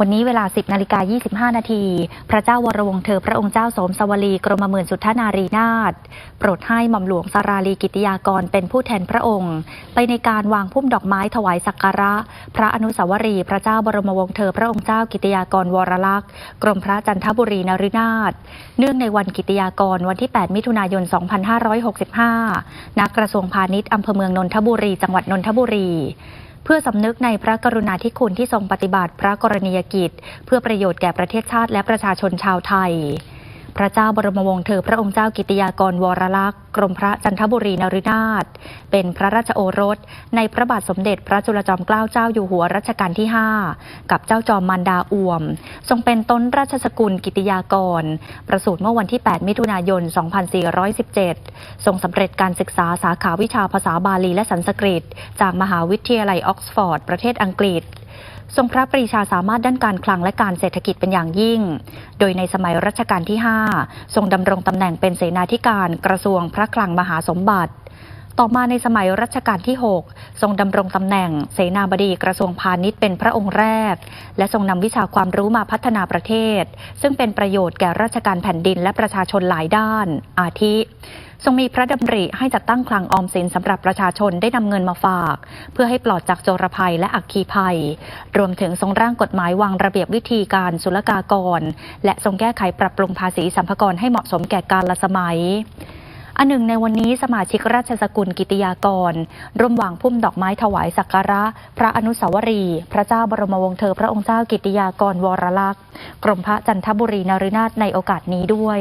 วันนี้เวลา 10นาฬิกา25 นาที พระเจ้าวรวงศ์เธอพระองค์เจ้าสมสวลีกรมหมื่นสุทธนารีนาถโปรดให้หม่อมหลวงสาราลีกิติยากรเป็นผู้แทนพระองค์ ไปในการวางพุ่มดอกไม้ถวายสักการะ พระอนุสาวรีย์พระเจ้าบรมวงศ์เธอพระองค์เจ้ากิติยากรวรลักษ์กรมพระจันทบุรีนรินาถเนื่องในวันกิติยากรวันที่ 8 มิถุนายน 2565ณกระทรวงพาณิชย์อำเภอเมืองนนทบุรี จังหวัดนนทบุรี เพื่อสำนึกในพระกรุณาธิคุณที่ทรงปฏิบัติพระกรณียกิจ เพื่อประโยชน์แก่ประเทศชาติและประชาชนชาวไทย พระเจ้าบรมวงศ์เธอพระองค์เจ้ากิติยากรวรลักษณ์กรมพระจันทบุรีนรินาถเป็นพระราชโอรส ในพระบาทสมเด็จพระจุลจอมเกล้าเจ้าอยู่หัวรัชกาลที่ 5 กับเจ้าจอมมารดาอ่วม ทรงเป็นต้นราชสกุลกิติยากร ประสูติเมื่อวันที่ 8 มิถุนายน 2417 ทรงสำเร็จการศึกษาสาขาวิชาภาษาบาลีและสันสกฤต จากมหาวิทยาลัยออกซฟอร์ด ประเทศอังกฤษ ทรงพระปรีชาสามารถด้านการคลังและการเศรษฐกิจเป็นอย่างยิ่ง โดยในสมัยรัชกาลที่ 5 ทรงดำรงตำแหน่งเป็นเสนาธิการกระทรวงพระคลังมหาสมบัติ ต่อมาในสมัยรัชกาลที่ 6 ทรงดำรงตำแหน่ง เสนาบดีกระทรวงพาณิชย์เป็นพระองค์แรก และทรงนำวิชาความรู้มาพัฒนาประเทศ ซึ่งเป็นประโยชน์แก่ราชการแผ่นดินและประชาชนหลายด้าน อาทิ ทรงมีพระดำริให้จัดตั้งคลังออมสินสำหรับประชาชนได้นำเงินมาฝาก เพื่อให้ปลอดจากโจรภัยและอัคคีภัย รวมถึงทรงร่างกฎหมายวางระเบียบวิธีการศุลกากร และทรงแก้ไขปรับปรุงภาษีสัมภากรให้เหมาะสมแก่กาลสมัย อันหนึ่งในวันนี้สมาชิกราชสกุลกิติยากร ร่วมวางพุ่มดอกไม้ถวายสักการะ พระอนุสาวรีย์พระเจ้าบรมวงศ์เธอพระองค์เจ้ากิติยากรวรลักษณ์ กรมพระจันทบุรีนรินาถในโอกาสนี้ด้วย